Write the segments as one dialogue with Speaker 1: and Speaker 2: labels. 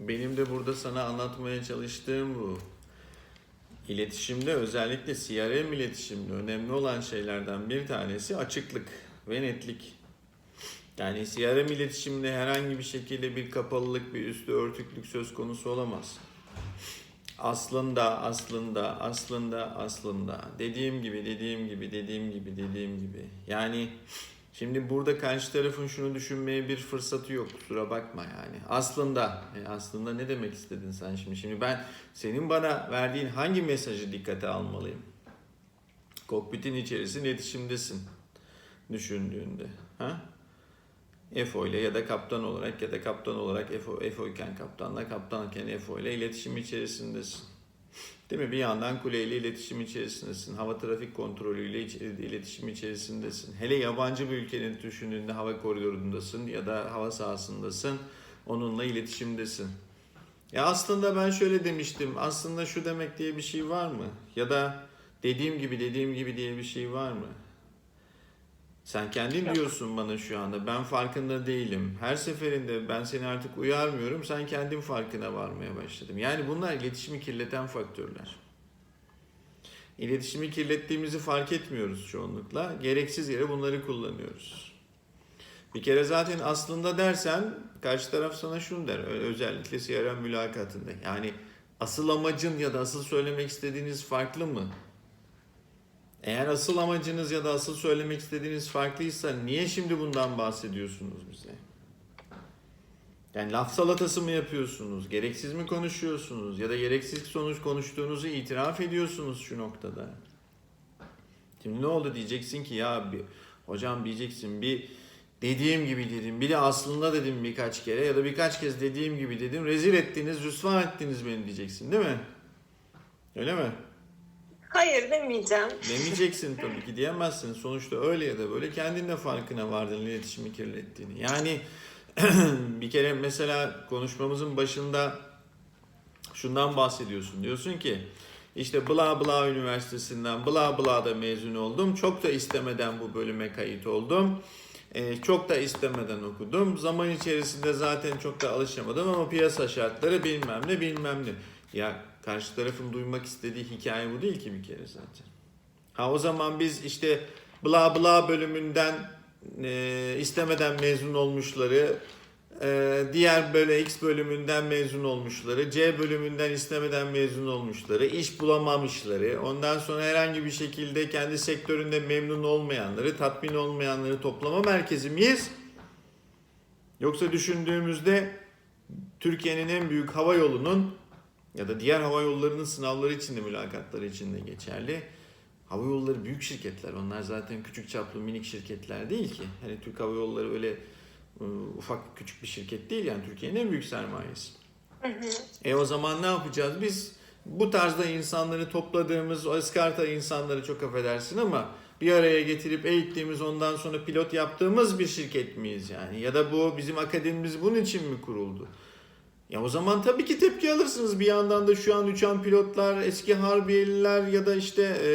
Speaker 1: Benim de burada sana anlatmaya çalıştığım bu. İletişimde özellikle CRM iletişimde önemli olan şeylerden bir tanesi açıklık ve netlik. Yani CRM iletişimde herhangi bir şekilde bir kapalılık, bir üstü örtüklük söz konusu olamaz. Aslında, aslında, aslında, aslında. Dediğim gibi, dediğim gibi, dediğim gibi, dediğim gibi. Yani şimdi burada karşı tarafın şunu düşünmeye bir fırsatı yok. Kusura bakma yani. Aslında, e, aslında ne demek istedin sen şimdi? Şimdi ben senin bana verdiğin hangi mesajı dikkate almalıyım? Kokpitin içerisinde iletişimdesin düşündüğünde. Ha? FO ile ya da kaptan olarak ya da kaptan olarak FO, FO iken kaptanla kaptanken FO ile iletişim içerisindesin. Değil mi? Bir yandan kuleyle iletişim içerisindesin. Hava trafik kontrolüyle iletişim içerisindesin. Hele yabancı bir ülkenin düşündüğünde hava koridorundasın ya da hava sahasındasın. Onunla iletişimdesin. Ya aslında ben şöyle demiştim. Aslında şu demek diye bir şey var mı? Ya da dediğim gibi dediğim gibi diye bir şey var mı? Sen kendin
Speaker 2: Yok.
Speaker 1: diyorsun bana şu anda. Ben farkında değilim. Her seferinde ben seni artık uyarmıyorum. Sen kendin farkına varmaya başladım. Yani bunlar iletişimi kirleten faktörler. İletişimi kirlettiğimizi fark etmiyoruz çoğunlukla. Gereksiz yere bunları kullanıyoruz. Bir kere zaten aslında dersen karşı taraf sana şunu der. Özellikle CRM mülakatında. Yani asıl amacın ya da asıl söylemek istediğiniz farklı mı? Eğer asıl amacınız ya da asıl söylemek istediğiniz farklıysa niye şimdi bundan bahsediyorsunuz bize? Yani laf salatası mı yapıyorsunuz? Gereksiz mi konuşuyorsunuz? Ya da gereksiz sonuç konuştuğunuzu itiraf ediyorsunuz şu noktada. Şimdi ne oldu diyeceksin ki ya bir, hocam diyeceksin bir dediğim gibi dedim. Bir de aslında dedim birkaç kere ya da birkaç kez dediğim gibi dedim. Rezil ettiniz, rüsva ettiniz beni diyeceksin değil mi? Öyle mi?
Speaker 2: Hayır demeyeceğim.
Speaker 1: Demeyeceksin tabii ki diyemezsin. Sonuçta öyle ya da böyle kendin de farkına vardın iletişimi kirlettiğini. Yani bir kere mesela konuşmamızın başında şundan bahsediyorsun. Diyorsun ki işte bla bla üniversitesinden bla bla da mezun oldum. Çok da istemeden bu bölüme kayıt oldum. Ee, çok da istemeden okudum. Zaman içerisinde zaten çok da alışamadım ama piyasa şartları bilmem ne bilmem ne. Ya karşı tarafın duymak istediği hikaye bu değil ki bir kere zaten. Ha o zaman biz işte bla bla bölümünden e, istemeden mezun olmuşları, e, diğer böyle X bölümünden mezun olmuşları, C bölümünden istemeden mezun olmuşları, iş bulamamışları, ondan sonra herhangi bir şekilde kendi sektöründe memnun olmayanları, tatmin olmayanları toplama merkezi miyiz? Yoksa düşündüğümüzde Türkiye'nin en büyük hava yolunun ya da diğer hava yollarının sınavları için de mülakatları için de geçerli. Hava yolları büyük şirketler. Onlar zaten küçük çaplı minik şirketler değil ki. Hani Türk Hava Yolları öyle e, ufak küçük bir şirket değil yani Türkiye'nin en büyük sermayesi. E o zaman ne yapacağız? Biz bu tarzda insanları topladığımız, o ıskarta insanları çok affedersin ama bir araya getirip eğittiğimiz ondan sonra pilot yaptığımız bir şirket miyiz yani? Ya da bu bizim akademimiz bunun için mi kuruldu? Ya o zaman tabii ki tepki alırsınız. Bir yandan da şu an uçan pilotlar, eski harbiyeliler ya da işte e,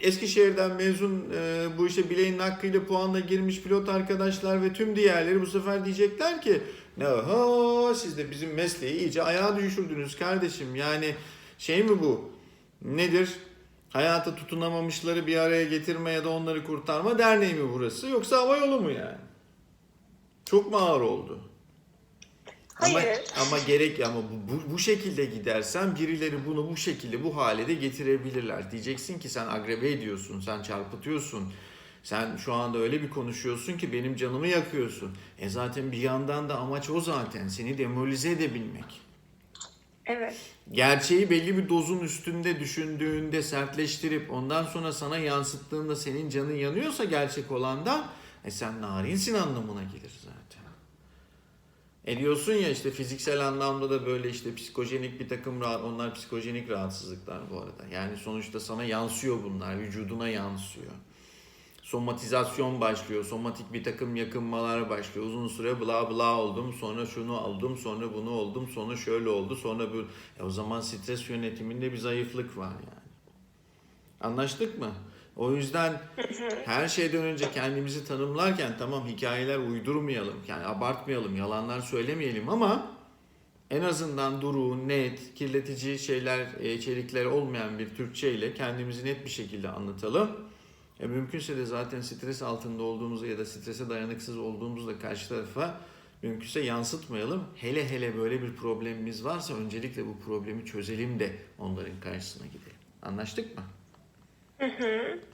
Speaker 1: Eskişehir'den mezun e, bu işe bileğinin hakkıyla puanla girmiş pilot arkadaşlar ve tüm diğerleri bu sefer diyecekler ki ne oho siz de bizim mesleği iyice ayağa düşürdünüz kardeşim. Yani şey mi bu? Nedir? Hayata tutunamamışları bir araya getirme ya da onları kurtarma derneği mi burası? Yoksa hava yolu mu yani? Çok mu ağır oldu? Ama,
Speaker 2: Hayır.
Speaker 1: ama gerek ama bu, bu, şekilde gidersen birileri bunu bu şekilde bu hale de getirebilirler. Diyeceksin ki sen agreve ediyorsun, sen çarpıtıyorsun. Sen şu anda öyle bir konuşuyorsun ki benim canımı yakıyorsun. E zaten bir yandan da amaç o zaten. Seni demoralize edebilmek.
Speaker 2: Evet.
Speaker 1: Gerçeği belli bir dozun üstünde düşündüğünde sertleştirip ondan sonra sana yansıttığında senin canın yanıyorsa gerçek olandan e sen narinsin anlamına gelir zaten. E diyorsun ya işte fiziksel anlamda da böyle işte psikojenik bir takım rahat, onlar psikojenik rahatsızlıklar bu arada. Yani sonuçta sana yansıyor bunlar, vücuduna yansıyor. Somatizasyon başlıyor, somatik bir takım yakınmalar başlıyor. Uzun süre bla bla oldum, sonra şunu aldım, sonra bunu oldum, sonra şöyle oldu, sonra bu. E o zaman stres yönetiminde bir zayıflık var yani. Anlaştık mı? O yüzden her şeyden önce kendimizi tanımlarken tamam hikayeler uydurmayalım. Yani abartmayalım, yalanlar söylemeyelim ama en azından duru, net, kirletici şeyler, e, içerikler olmayan bir Türkçe ile kendimizi net bir şekilde anlatalım. E, mümkünse de zaten stres altında olduğumuzda ya da strese dayanıksız olduğumuzda karşı tarafa mümkünse yansıtmayalım. Hele hele böyle bir problemimiz varsa öncelikle bu problemi çözelim de onların karşısına gidelim. Anlaştık mı?
Speaker 2: Hı hı.